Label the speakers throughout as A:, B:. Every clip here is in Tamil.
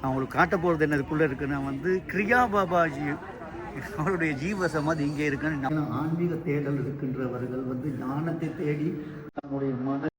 A: நான் உங்களுக்கு காட்ட போகிறது என்னதுக்குள்ளே இருக்குன்னா வந்து கிரியா பாபாஜி அவருடைய ஜீவ சமாதி இங்கே இருக்குன்னு ஆன்மீக தேடல் இருக்கின்றவர்கள் வந்து ஞானத்தை தேடி தன்னுடைய மன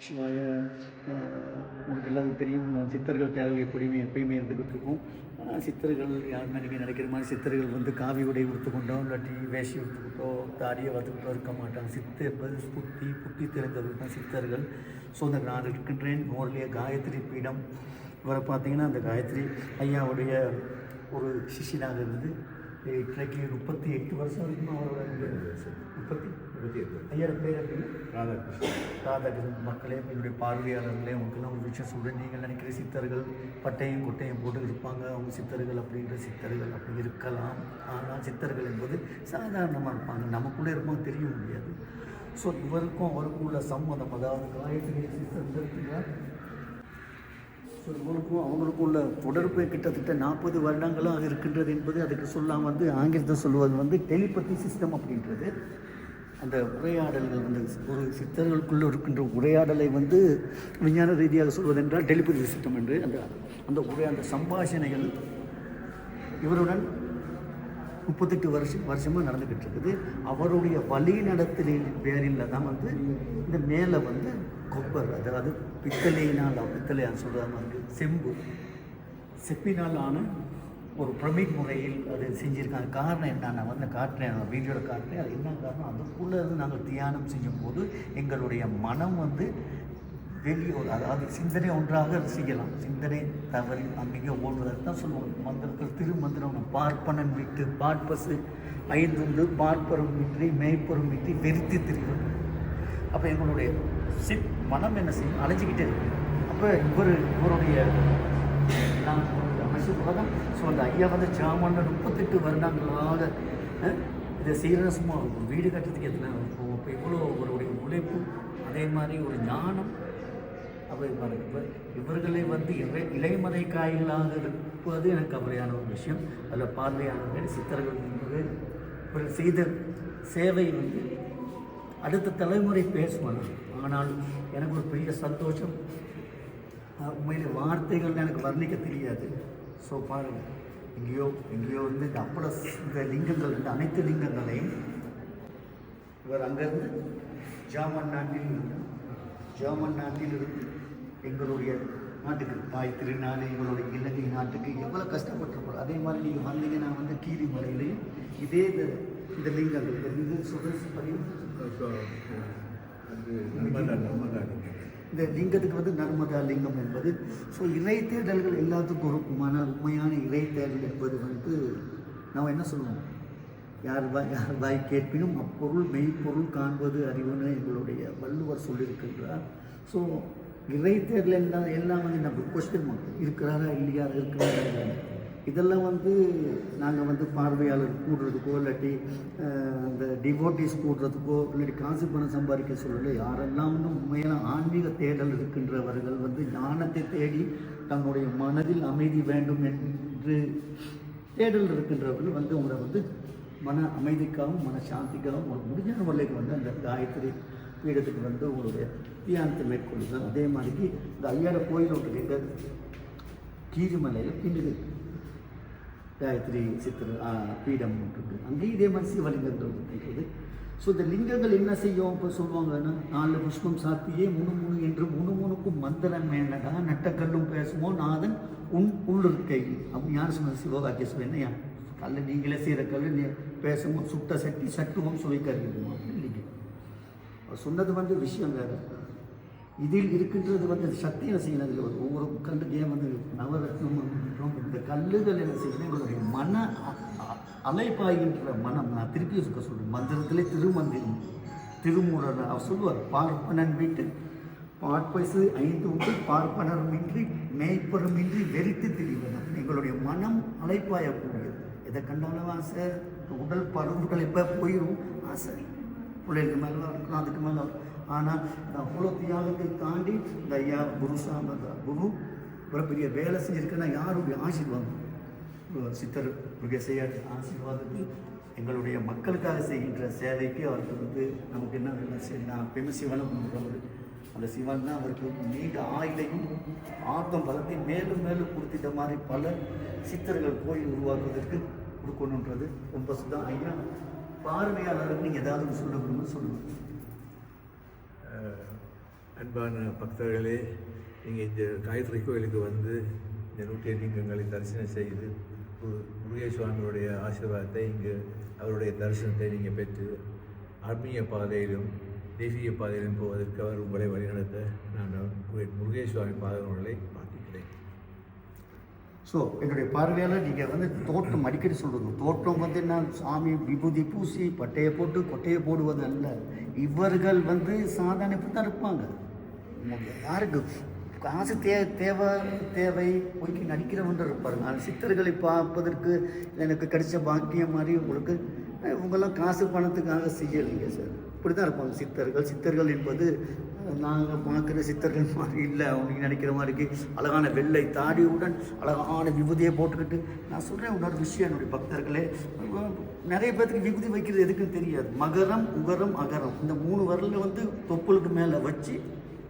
A: சிவாய அஹ், உங்களுக்கு தெரியும். சித்தர்கள் தேவை எப்படியுமே எப்பயுமே இருந்துக்கிட்டு இருக்கும் ஆனால் சித்தர்கள் யாருமே நீங்கள் நினைக்கிற மாதிரி சித்தர்கள் வந்து காவி உடை உடுத்துக்கொண்டோ இல்லாட்டி வேஷி உடுத்துக்கிட்டோ தாடியை வளர்த்துக்கிட்டோ இருக்க மாட்டாங்க. சித்து என்பது புத்தி புத்தி தெரிந்தவர்கள் தான் சித்தர்கள். ஸோ அந்த நான் இருக்கின்றேன். மோர்லிய காயத்ரி பீடம். இவரை பார்த்தீங்கன்னா அந்த காயத்ரி ஐயாவுடைய ஒரு சிஷியனாக இருந்து இன்றைக்கு முப்பத்தி எட்டு வருஷம் வரைக்கும் அவரோட முப்பத்தி ஐயாவோட பேர்
B: ராதாகிருஷ்ணன்.
A: ராதாகிருஷ்ணன் மக்களே என்னுடைய பார்வையாளர்களே உங்களுக்குலாம் ஒரு விஷயம் சொல்கிறேன் நீங்கள் நினைக்கிற சித்தர்கள் பட்டையும் கொட்டையும் போட்டு இருப்பாங்க. அவங்க சித்தர்கள் அப்படின்ற சித்தர்கள் அப்படி இருக்கலாம். ஆனால் சித்தர்கள் என்பது சாதாரணமாக இருப்பாங்க. நமக்குள்ளே இருப்பாங்க தெரிய முடியாது. ஸோ இவருக்கும் அவருக்கும் உள்ள சம்மதம் அதாவது காயத்ரி சித்தர்கள் ஸோ இவங்களுக்கும் அவங்களுக்கும் உள்ள தொடர்பு கிட்டத்தட்ட நாற்பது வருடங்களாக இருக்கின்றது என்பது அதுக்கு சொல்லாம வந்து ஆங்கிலத்தில் சொல்லுவது வந்து டெலிபதி சிஸ்டம் அப்படின்றது. அந்த உரையாடல்கள் வந்து ஒரு சித்தர்களுக்குள்ளே இருக்கின்ற உரையாடலை வந்து விஞ்ஞான ரீதியாக சொல்வதென்றால் டெலிபதி சிஸ்டம் என்று அந்த அந்த உரை அந்த சம்பாஷணைகள் இவருடன் முப்பத்தெட்டு வருஷம் வருஷமாக நடந்துக்கிட்டு இருக்குது அவருடைய வழி நடத்தலின் பேரில் தான் வந்து இந்த மேலே வந்து கொப்பர் அதாவது பித்தளையினால் பித்தளையான்னு சொல்கிற மாதிரி செம்பு செப்பினால் ஆன ஒரு பிரமிட் முறையில் அது செஞ்சுருக்காங்க. காரணம் என்னன்னா வந்து காட்டுறேன் நான் வீடியோவில் காட்டுறேன் அது என்ன காரணம்? அதுக்குள்ளே இருந்து நாங்கள் தியானம் செய்யும் போது எங்களுடைய மனம் வந்து வெளியோடு அதாவது சிந்தனை ஒன்றாக செய்யலாம். சிந்தனை தவறி அங்கங்கே ஓடுவதற்கு தான் சொல்லுவாங்க. மந்திரத்தில் திருமந்திரம் பார்ப்பனன் விட்டு பார்ப்பசு ஐந்துண்டு பார்ப்பரும் விட்டு மேய்ப்பரும் விட்டு வெறுத்து திரிவது அப்போ எங்களுடைய சிப் மனம் என்ன செய்யும்? அலைஞ்சிக்கிட்டே இருக்கு அப்போ இவர் இவருடைய நான் அமைச்சு உலகம் ஸோ அந்த ஐயா வந்து ஜாமான முப்பத்தெட்டு வருடங்களாக இதை செய்கிறத சும்மா ஒரு வீடு கட்டுறதுக்கு எத்தனை இப்போ எவ்வளோ இவ்வளோ அவருடைய உழைப்பு அதே மாதிரி ஒரு ஞானம். அவர் பாருங்க இப்போ இவர்களை வந்து இறை இலைமறை காய்களாக இருப்பது எனக்கு கவலையான ஒரு விஷயம். அதில் பார்வையானவர்கள் சித்தர்கள் என்பது இவர் செய்த சேவை வந்து அடுத்த தலைமுறை பேசுவாங்க ஆனால் எனக்கு ஒரு பெரிய சந்தோஷம். அஹ் உண்மையிலே வார்த்தைகள் எனக்கு வர்ணிக்க தெரியாது. ஸோ பாருங்கள் எங்கேயோ எங்கேயோ வந்து இந்த அப்பட இந்த லிங்கங்கள் இந்த அனைத்து லிங்கங்களையும் இவர் அங்கேருந்து ஜாமன் நாட்டில் ஜாமன் நாட்டில் இருந்து எங்களுடைய நாட்டுக்கு தாய் திருநாடு எங்களுடைய இலங்கை நாட்டுக்கு எவ்வளோ கஷ்டப்பட்டிருப்போம் அதே மாதிரி நீங்கள் வந்தீங்கன்னா வந்து கீரி மலையிலையும் இதே இந்த இந்த லிங்கங்கள் இந்த லிங்க சுதர்சி பதிவு. இந்த லிங்கத்துக்கு வந்து நர்மதா லிங்கம் என்பது. ஸோ இறை தேடல்கள் எல்லாத்துக்கும் இருக்கும். ஆனால் உண்மையான இறை தேடல் என்பது வந்து நாம் என்ன சொல்லுவோம்? யார் வாய் யார் வாய் கேட்பினும் அப்பொருள் மெய்ப்பொருள் காண்பது அறிவுன்னு எங்களுடைய வள்ளுவர் சொல்லியிருக்கின்றார். ஸோ இறை தேடல் என்ன எல்லாம் வந்து நம்ம கொஸ்டின் மார்க் இருக்கிறாரா இல்லையா இருக்கிறாரா இல்லையா? இதெல்லாம் வந்து நாங்கள் வந்து பார்வையாளர் கூடுறதுக்கோ இல்லாட்டி இந்த டிவோட்டிஸ் கூடுறதுக்கோ இல்லாட்டி காசு பணம் சம்பாதிக்க சொல்லல. யாரெல்லாம் உண்மையான ஆன்மீக தேடல் இருக்கின்றவர்கள் வந்து ஞானத்தை தேடி தன்னுடைய மனதில் அமைதி வேண்டும் என்று தேடல் இருக்கின்றவர்கள் வந்து உங்களை வந்து மன அமைதிக்காகவும் மன சாந்திக்காகவும் ஒரு முடிஞ்ச வரலைக்கு வந்து அந்த காயத்ரி பீடத்துக்கு வந்து உங்களுடைய தியானத்தை மேற்கொள்ளுங்கள். அதே மாதிரிக்கு இந்த ஐயார கோயில் ஒன்று எங்கள் கீரிமலையில் பின்னுக்கு காயத்ரி சித்திர பீடம் இருக்குது அங்கேயும் இதே மாதிரி சிவலிங்கங்கள் இருக்கின்றது ஸோ இந்த லிங்கங்கள் என்ன செய்யும்? இப்போ சொல்லுவாங்கன்னா நாலு புஷ்பம் சாத்தியே முணு முணு என்று முணு முணுக்கும் மந்திரம் வேண்டடா நட்டக்கல்லும் பேசுமோ நாதன் உன் உள்ளிருக்கை. அப்படின்னு யார் சொன்னது? சிவகாக்கிய என்னையா கல்ல நீங்களே செய்கிற கல் பேசுமோ சுட்ட சட்டி சட்டுவோம் அப்படின்னு இல்லைங்க அவர் சொன்னது வந்து விஷயம் வேறு. இதில் இருக்கின்றது வந்து சக்தி என்ன செய்யணும் ஒரு ஒவ்வொரு கல்லுக்கே வந்து இந்த கல்லுகள் என்ன செய்யணும் எங்களுடைய மன அலைப்பாய்கின்ற மனம் நான் திருப்பி சொல்ல சொல்கிறேன் மந்திரத்திலே திருமந்திரம் திருமூலர் அவர் சொல்லுவார் பார்ப்பனன் வீட்டு பார்ப்பசு ஐந்து உண்டு பார்ப்பனருமின்றி மேய்ப்பருமின்றி வெறித்து திரிவனம் எங்களுடைய மனம் அலைப்பாயக்கூடியது. எதை கண்டாலும் ஆசை உடல் பருவுகள் எப்போ போயிடும் ஆசை. பிள்ளைகளுக்கு மேலே இருக்கணும் அதுக்கு மேலே ஆனால் இந்த அவ்வளோ தியாகத்தை தாண்டி இந்த ஐயா குரு சாமதா குரு இவ்வளோ பெரிய வேலை செஞ்சிருக்குன்னா யாருடைய ஆசீர்வாதம்? சித்தர் முருகேசையார் ஆசீர்வாதத்தில் எங்களுடைய மக்களுக்காக செய்கின்ற சேவைக்கு அவருக்கு வந்து நமக்கு என்ன வேலை செய்யணும் நான் எப்பயுமே சிவனை அந்த சிவன் தான் அவருக்கு நீண்ட ஆயுளையும் ஆத்தம் பலத்தையும் மேலும் மேலும் கொடுத்திட்ட மாதிரி பல சித்தர்கள் கோயில் உருவாக்குவதற்கு கொடுக்கணுன்றது. ரொம்ப சுத்தம். ஐயா பார்வையாளருக்கு நீங்கள் ஏதாவது சொல்ல விரும்புன்னு சொல்லுங்கள்
B: அன்பான பக்தர்களே நீங்கள் இந்த காயத்ரி கோயிலுக்கு வந்து இந்த நூற்றி லிங்கங்களை தரிசனம் செய்து முருகே சுவாமியுடைய ஆசீர்வாதத்தை இங்கு அவருடைய தரிசனத்தை நீங்கள் பெற்று ஆத்மீய பாதையிலும் தெய்வீக பாதையிலும் போவதற்கு அவர் உங்களை வழிநடத்த நான் முருகே- சுவாமி பாதங்களை பார்த்துக்கிறேன்
A: ஸோ என்னுடைய பார்வையால் நீங்கள் வந்து தோட்டம் அடிக்கடி சொல்கிறது தோட்டம் வந்து என்ன? சாமி விபூதி பூசி பட்டையை போட்டு கொட்டையை போடுவது அல்ல. இவர்கள் வந்து சாதாரண தான் இருப்பாங்க. யாருக்கு காசு தே தேவை தேவை போய்க்கு நடிக்கிறவன் இருப்பாருங்க. ஆனால் சித்தர்களை பார்ப்பதற்கு எனக்கு கிடைச்ச பாக்கியம் மாதிரி உங்களுக்கு இவங்கெல்லாம் காசு பணத்துக்காக செய்யலைங்க சார். இப்படி தான் இருப்பாங்க சித்தர்கள். சித்தர்கள் என்பது நாங்கள் பார்க்குற சித்தர்கள் மாதிரி இல்லை. அவங்க நினைக்கிற மாதிரிக்கு அழகான வெள்ளை தாடியுடன் அழகான விபூதியை போட்டுக்கிட்டு நான் சொல்கிறேன் இன்னொரு விஷயம் என்னுடைய பக்தர்களே. நிறைய பேர்த்துக்கு விபூதி வைக்கிறது எதுக்குன்னு தெரியாது. மகரம் உகரம் அகரம். இந்த மூணு வரல வந்து தொப்புளுக்கு மேலே வச்சு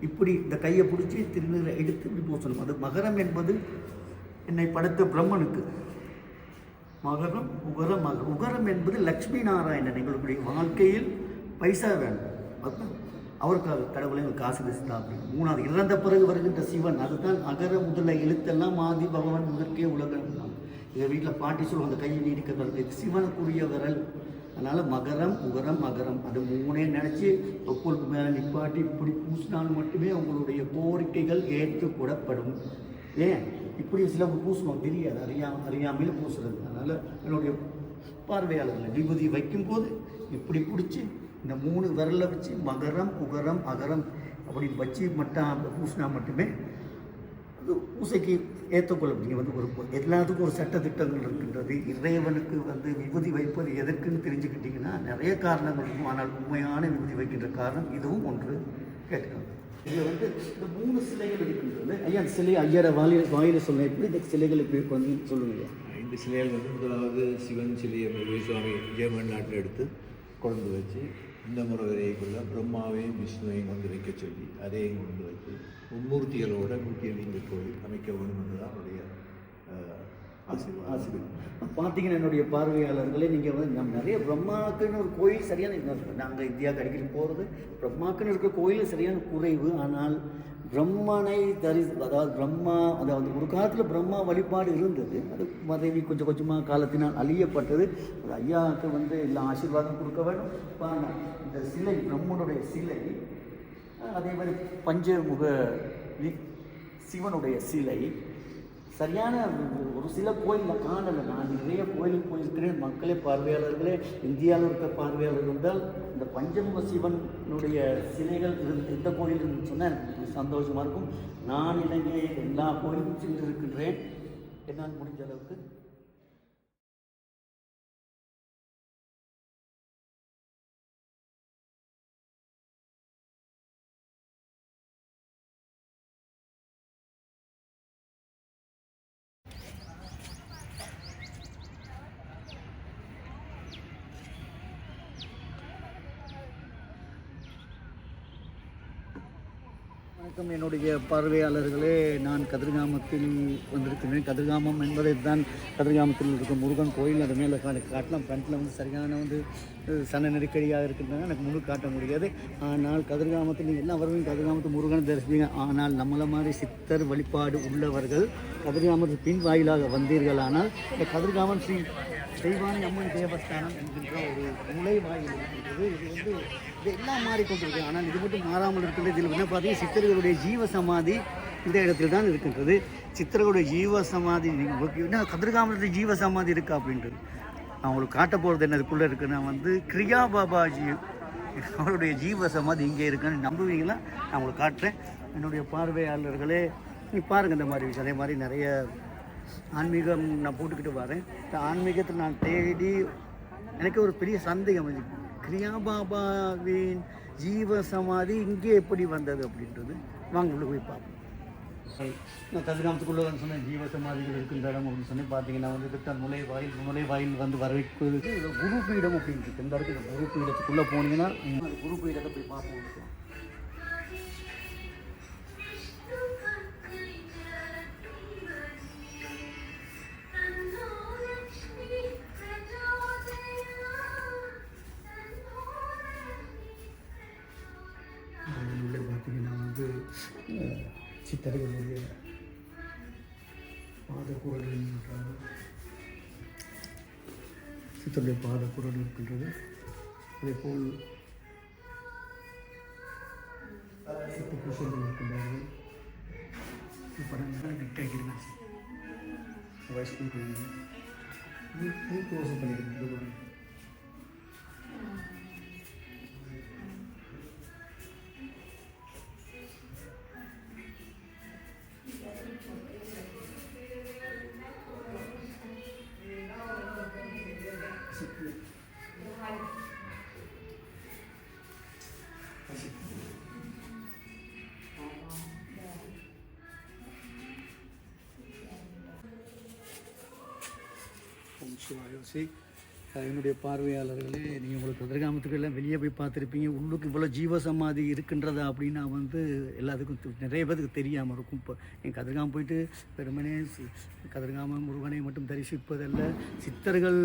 A: இப்படி இந்த கையை பிடிச்சி திருநீரை எடுத்து இப்படி பூசணும் அது மகரம் என்பது என்னை படைத்த பிரம்மனுக்கு. மகரம் உகரம் உகரம் என்பது லக்ஷ்மி நாராயணன் எங்களுடைய வாழ்க்கையில் பைசா வேணும். அவருக்காக கடவுளை எங்களுக்கு காசு பேசுதா அப்படின்னு. மூணாவது இறந்த பிறகு வருகின்ற சிவன். அதுதான் அகர முதல எழுத்தெல்லாம் ஆதி பகவான் முதற்கே உலகம் எங்கள் வீட்டில் பாட்டி சொல்லுவாங்க அந்த கையை நீடிக்க சிவனுக்குரிய விரல். அதனால் மகரம் உகரம் மகரம். அது மூணே நினச்சி தொப்புளுக்கு மேலே நிப்பாட்டி இப்படி பூசினால் மட்டுமே அவங்களுடைய கோரிக்கைகள் ஏற்றுக்கூடப்படும் ஏன்? இப்படி சில பூசணும் தெரியாது. அறியா அறியாமையில் பூசுறது. அதனால் என்னுடைய பார்வையாளர்கள் விபூதி வைக்கும்போது இப்படி பிடிச்சி இந்த மூணு விரலை வச்சு மகரம் உகரம் அகரம் அப்படின்னு வச்சு மட்டும் பூசினா மட்டுமே அது பூசைக்கு ஏற்றுக்கொள்ள முடியும் வந்து ஒரு எல்லாத்துக்கும் ஒரு சட்ட திட்டங்கள் இருக்கின்றது. இறைவனுக்கு வந்து விபூதி வைப்பது எதற்குன்னு தெரிஞ்சுக்கிட்டிங்கன்னா நிறைய காரணங்கள் இருக்கும். ஆனால் உண்மையான விபூதி வைக்கின்ற காரணம் இதுவும் ஒன்று. கேட்கலாம் இதில் வந்து இந்த மூணு சிலைகள் இருக்கின்றது. ஐயா அந்த சிலை ஐயாட வாயில வாயில சொல்ல எப்படி இந்த சிலைகள் எப்படி வந்து சொல்லுங்க.
B: இந்த சிலைகள் வந்து முதலாவது சிவன் சிலையை சுவாமி ஜெர்மன் நாட்டில் எடுத்து கொண்டு வச்சு இந்த முறை பிரம்மாவையும் விஷ்ணுவையும் கொண்டு வைக்க சொல்லி அதையும் கொண்டு வச்சு மும்மூர்த்திகளோட முக்கியலிங்க கோயில் அமைக்க வேண்டும் என்றுதான் அவருடைய அஹ்,
A: ஆசிரியர் பார்த்தீங்கன்னா என்னுடைய பார்வையாளர்களே நீங்கள் வந்து நம்ம நிறைய பிரம்மாக்குன்னு ஒரு கோயில் சரியான நாங்கள் இந்தியாவுக்கு அடிக்கடி போகிறது பிரம்மாக்குன்னு இருக்கிற கோயில் சரியான குறைவு. ஆனால் பிரம்மனை தரி அதாவது பிரம்மா அதாவது ஒரு காலத்தில் பிரம்மா வழிபாடு இருந்தது. அது மதவி கொஞ்சம் கொஞ்சமாக காலத்தினால் அழியப்பட்டது. ஒரு ஐயாவுக்கு வந்து எல்லா ஆசீர்வாதம் கொடுக்க வேண்டும். பாருங்க, இந்த சிலை பிரம்மனுடைய சிலை அதே மாதிரி பஞ்சமுக வி- சிவனுடைய சிலை சரியான ஒரு சில கோயிலில் காணலை நான் நிறைய கோயிலுக்கு போயிருக்கிறேன். மக்களே பார்வையாளர்களே இந்தியாவில் இருக்க பார்வையாளர்கள் இருந்தால் இந்த பஞ்சமுக சிவனுடைய சிலைகள் இருந்து எந்த கோயில் இருந்துன்னு சொன்னால் எனக்கு சந்தோஷமாக இருக்கும். நான் இலங்கையில் எல்லா கோயிலும் சென்று இருக்கின்றேன் என்னால் முடிஞ்ச அளவுக்கு வணக்கம் என்னுடைய பார்வையாளர்களே. நான் கதிர்காமத்தில் வந்திருக்கிறேன். கதிர்காமம் என்பதை தான் கதிர்காமத்தில் இருக்க முருகன் கோயில். அது மேலே காட்டலாம். ஃப்ரண்ட்டில் வந்து சரியான வந்து சன நெருக்கடியாக இருக்கின்றன. எனக்கு முழு காட்ட முடியாது. ஆனால் கதிர்காமத்தில் நீங்கள் எல்லா வருவீங்க கதிர்காமத்து முருகன் தரிசிப்பீங்க. ஆனால் நம்மளை மாதிரி சித்தர் வழிபாடு உள்ளவர்கள் கதிர்காமத்து பின் வாயிலாக வந்தீர்களானால் இந்த கதிர்காமம் ஸ்ரீ தெய்வானை அம்மன் தேவஸ்தானம் என்கின்ற ஒரு நுழைவாயில் இருக்கின்றது இது வந்து இது எல்லாம் மாறிக்கொண்டிருக்கு. ஆனால் இது மட்டும் மாறாமல் இருக்கின்றது இதில் என்ன பார்த்தீங்கன்னா சித்தர்களுடைய ஜீவ சமாதி இந்த இடத்தில் தான் இருக்கின்றது. சித்தர்களுடைய ஜீவ சமாதி என்ன கதிர்காமத்தில் ஜீவ சமாதி இருக்கா அப்படின்றது. நான் உங்களுக்கு காட்ட போகிறது என்ன இதுக்குள்ளே இருக்குன்னா வந்து கிரியா பாபாஜி அவருடைய ஜீவ சமாதி இங்கே இருக்குன்னு நம்புவீங்களா? நான் உங்களுக்கு காட்டுறேன். என்னுடைய பார்வையாளர்களே நீ பாருங்கள் இந்த மாதிரி விஷயம். அதே மாதிரி நிறைய ஆன்மீகம் நான் போட்டுக்கிட்டு வரேன். இந்த ஆன்மீகத்தில் நான் தேடி எனக்கு ஒரு பெரிய சந்தேகம். கிரியா பாபாவின் ஜீவ சமாதி இங்கே எப்படி வந்தது அப்படின்றது? வாங்க உள்ள போய் பார்ப்போம். நான் கதிராமத்துக்குள்ளே வந்து சொன்னேன் ஜீவ சமாதிகள் இருக்கின்ற இடம் அப்படின்னு சொல்லி பார்த்தீங்கன்னா வந்து இதுக்கு நுழைவாயில் நுழைவாயில் வந்து வரவேற்பதற்கு இது குரு பீடம் அப்படின்னு இருக்கு. இந்த இடத்துல குரு பீடத்துக்குள்ளே போனீங்கன்னா குரு பீடத்தை போய் பார்ப்போம். சித்தர்களுடைய பாதக்குரல் என்றால் சித்தருடைய பாத குரல் இருக்கின்றது அதே போல் சித்த புருஷர்கள் இருக்கின்றார்கள் படங்கள் நெட்டாக்கிறேன் வயசு கொடுக்குறீங்க க்ளோஸ் பண்ணிக்கிறேன் 主要是。என்னுடைய பார்வையாளர்களே நீங்கள் உங்களுக்கு கதிர்காமத்துக்கு எல்லாம் வெளியே போய் பார்த்துருப்பீங்க. உள்ளுக்கு இவ்வளோ ஜீவ சமாதி இருக்கின்றதா அப்படின்னா வந்து எல்லாத்துக்கும் நிறைய பேருக்கு தெரியாமல் இருக்கும். இப்போ என் கதிர்காமம் போயிட்டு பெருமனே கதிர்காம முருகனை மட்டும் தரிசிப்பதல்ல. சித்தர்கள்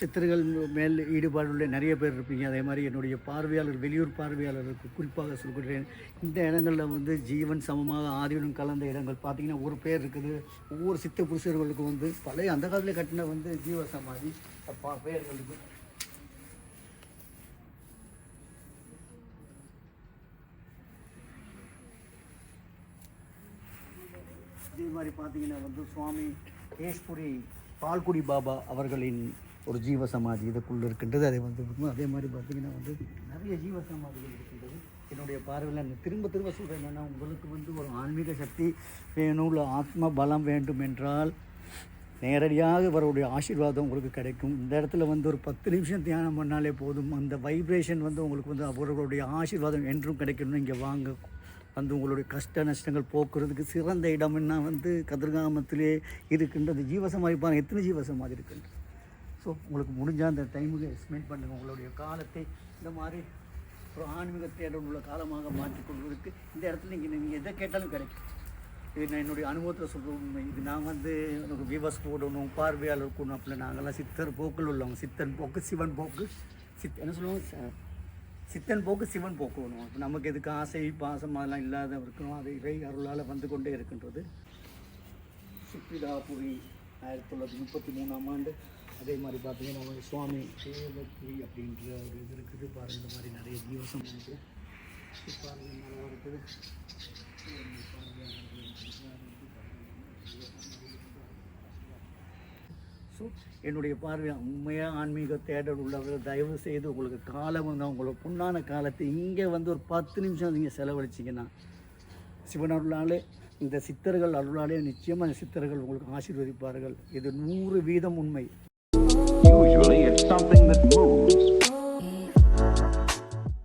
A: சித்தர்கள் மேல் ஈடுபாடுள்ள நிறைய பேர் இருப்பீங்க. அதே மாதிரி என்னுடைய பார்வையாளர் வெளியூர் பார்வையாளருக்கு குறிப்பாக சொல்கிறேன். இந்த இடங்களில் வந்து ஜீவன் சமமாக ஆதிவனும் கலந்த இடங்கள் பார்த்தீங்கன்னா ஒரு பேர் இருக்குது. ஒவ்வொரு சித்த புருஷர்களுக்கும் வந்து பழைய அந்த காலத்தில் கட்டின வந்து ஜீவ சமாதி அப்பா பேர்கள் இதே மாதிரி பார்த்தீங்கன்னா வந்து சுவாமி கேஷ்புரி பால்குடி பாபா அவர்களின் ஒரு ஜீவ சமாதி இதுக்குள்ளே இருக்கின்றது. அதை வந்து அதே மாதிரி பார்த்தீங்கன்னா வந்து நிறைய ஜீவ சமாதிகள் இருக்கின்றது. என்னுடைய பார்வையில் நான் திரும்ப திரும்ப சொல்கிறேன் என்னென்னா உங்களுக்கு வந்து ஒரு ஆன்மீக சக்தி வேணும் இல்லை ஆத்ம பலம் வேண்டும் என்றால் நேரடியாக அவருடைய ஆசீர்வாதம் உங்களுக்கு கிடைக்கும். இந்த இடத்துல வந்து ஒரு பத்து நிமிஷம் தியானம் பண்ணாலே போதும். அந்த வைப்ரேஷன் வந்து உங்களுக்கு வந்து அவர்களுடைய ஆசீர்வாதம் என்றும் கிடைக்கணும்னு இங்கே வாங்க. வந்து உங்களுடைய கஷ்ட நஷ்டங்கள் போக்குறதுக்கு சிறந்த இடம்னா வந்து கதிர்காமத்திலே இருக்கின்றது. ஜீவசமாதி பாருங்க. எத்தனை ஜீவசமாதி இருக்கின்றது. ஸோ உங்களுக்கு முடிஞ்ச அந்த டைமுக்கு ஸ்பெண்ட் பண்ணுங்கள் உங்களுடைய காலத்தை இந்த மாதிரி ஒரு ஆன்மீக தேடல் உள்ள காலமாக மாற்றிக்கொள்வதற்கு இந்த இடத்துல நீங்கள் நீங்கள் எதை கேட்டாலும் கிடைக்கும். இது நான் என்னுடைய அனுபவத்தில் சொல்கிற இது நான் வந்து எனக்கு விவஸ் போடணும் பார்வையாளர் இருக்கணும் அப்படின்னா நாங்கள்லாம் சித்தர் போக்கில் உள்ளவங்க. சித்தன் போக்கு சிவன் போக்கு. சித் என்ன சொல்லுவோம் சித்தன் போக்கு சிவன் போக்கு வேணும் இப்போ நமக்கு எதுக்கு ஆசை பாசம் அதெல்லாம் இல்லாத இருக்கணும். அது இறை அருளால் வந்து கொண்டே இருக்கின்றது. சுப்பிதாபுரி ஆயிரத்தி தொள்ளாயிரத்தி முப்பத்தி மூணாம் ஆண்டு. அதே மாதிரி பார்த்தீங்கன்னா சுவாமி சேவபுரி அப்படின்ற ஒரு இது இருக்குது. பாருங்கள் இந்த மாதிரி நிறைய ஜீவசம் இருக்குது. பாருங்க நல்லா இருக்குது. ஸோ என்னுடைய பார்வையாக உண்மையாக ஆன்மீக தேடல் உள்ளவர்கள் தயவு செய்து உங்களுக்கு காலம் வந்து உங்களோட பொண்ணான காலத்தை இங்கே வந்து ஒரு பத்து நிமிஷம் நீங்கள் செலவழிச்சிங்கன்னா சிவன் அருளாலே இந்த சித்தர்கள் அருளாலே நிச்சயமாக இந்த சித்தர்கள் உங்களுக்கு ஆசீர்வதிப்பார்கள். இது நூறு வீதம் உண்மை.
C: Usually, it's something that moves.